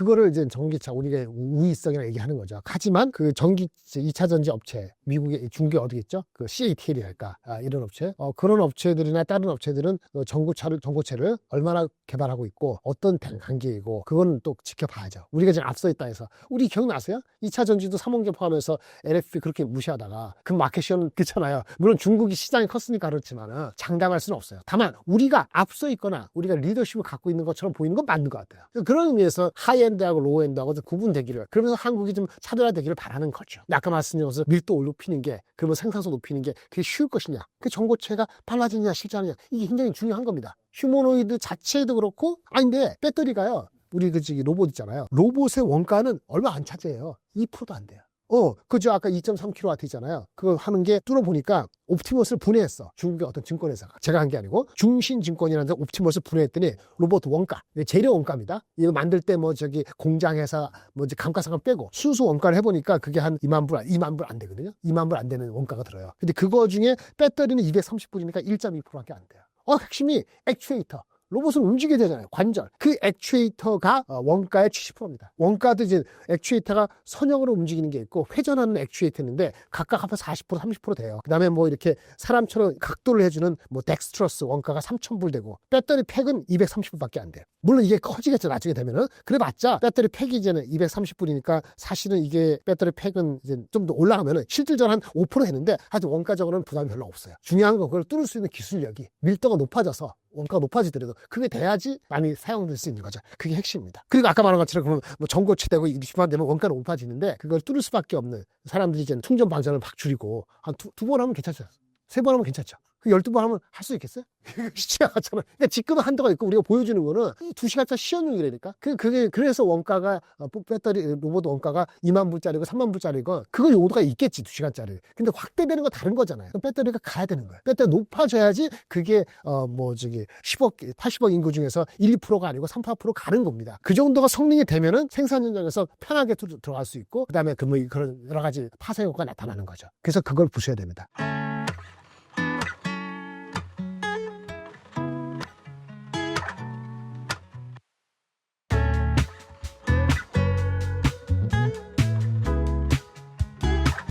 그거를 이제 전기차 우리가 우위성이라고 얘기하는 거죠. 하지만 그 전기 2차 전지 업체 미국의 중개 어디겠죠? 그 CATL이랄까 아, 이런 업체 어, 그런 업체들이나 다른 업체들은 어, 전고차를 전고체를 얼마나 개발하고 있고 어떤 단계이고 그건 또 지켜봐야죠. 우리가 지금 앞서 있다 해서 우리 기억나세요? 2차 전지도 3원계 포함해서 LFP 그렇게 무시하다가 그 마켓시어는 그렇잖아요. 물론 중국이 시장이 컸으니까 그렇지만 장담할 수는 없어요. 다만 우리가 앞서 있거나 우리가 리더십을 갖고 있는 것처럼 보이는 건 맞는 것 같아요. 그런 의미에서 하이 엔드하고 로우엔드하고 좀 구분되기를 그러면서 한국이 좀 차별화되기를 바라는 거죠. 아까 말씀드린 것처럼 밀도 높이는 게 그러면 생산성 높이는 게 그게 쉬울 것이냐 그 전고체가 빨라지느냐 실제하느냐 이게 굉장히 중요한 겁니다. 휴머노이드 자체도 그렇고 아닌데 배터리가요 우리 그 로봇 있잖아요. 로봇의 원가는 얼마 안 차지해요. 2%도 안 돼요. 어, 그죠. 아까 2.3kW 있잖아요. 그거 하는 게 뚫어보니까 옵티머스를 분해했어. 중국의 어떤 증권회사가. 제가 한 게 아니고 중신증권이라는 데 옵티머스를 분해했더니 로봇 원가. 재료 원가입니다. 이거 만들 때 뭐 저기 공장에서 뭐 이제 감가상각 빼고 순수 원가를 해보니까 그게 한 2만 불, 2만 불 안 되거든요. 2만 불 안 되는 원가가 들어요. 근데 그거 중에 배터리는 230불이니까 1.2%밖에 안 돼요. 어, 핵심이 액추에이터. 로봇은 움직여야 되잖아요. 관절. 그 액추에이터가 어, 원가의 70%입니다. 원가도 이제 액추에이터가 선형으로 움직이는 게 있고 회전하는 액추에이터인데 각각 합해 40% 30% 돼요. 그다음에 뭐 이렇게 사람처럼 각도를 해주는 뭐 덱스트러스 원가가 3,000불 되고 배터리 팩은 230불밖에 안 돼요. 물론 이게 커지겠죠 나중에 되면은 그래봤자 배터리 팩이 이제는 230불이니까 사실은 이게 배터리 팩은 이제 좀 더 올라가면은 실질적으로 한 5% 되는데 하여튼 원가적으로는 부담이 별로 없어요. 중요한 건 그걸 뚫을 수 있는 기술력이 밀도가 높아져서 원가가 높아지더라도 그게 돼야지 많이 사용될 수 있는 거죠. 그게 핵심입니다. 그리고 아까 말한 것처럼 그러면 뭐 전고체 되고 20만 되면 원가는 높아지는데 그걸 뚫을 수밖에 없는 사람들이 이제 충전 방전을 막 줄이고 한 두번 하면 괜찮죠. 세 번 하면 괜찮죠. 그 12번 하면 할 수 있겠어요? 쉽지 않잖아. 그러니까 지금은 한도가 있고 우리가 보여주는 거는 2시간짜 시연용이라니까. 그, 그게, 그래서 원가가, 어, 배터리, 로봇 원가가 2만 불짜리고 3만 불짜리고, 그거 요도가 있겠지, 2시간짜리. 근데 확대되는 건 다른 거잖아요. 배터리가 가야 되는 거예요. 배터리 높아져야지 그게, 어, 뭐, 저기, 10억, 80억 인구 중에서 1, 2%가 아니고 3, 4% 가는 겁니다. 그 정도가 성능이 되면은 생산 현장에서 편하게 들- 들어갈 수 있고, 그 다음에 그 뭐, 그런 여러 가지 파생 효과가 나타나는 거죠. 그래서 그걸 보셔야 됩니다.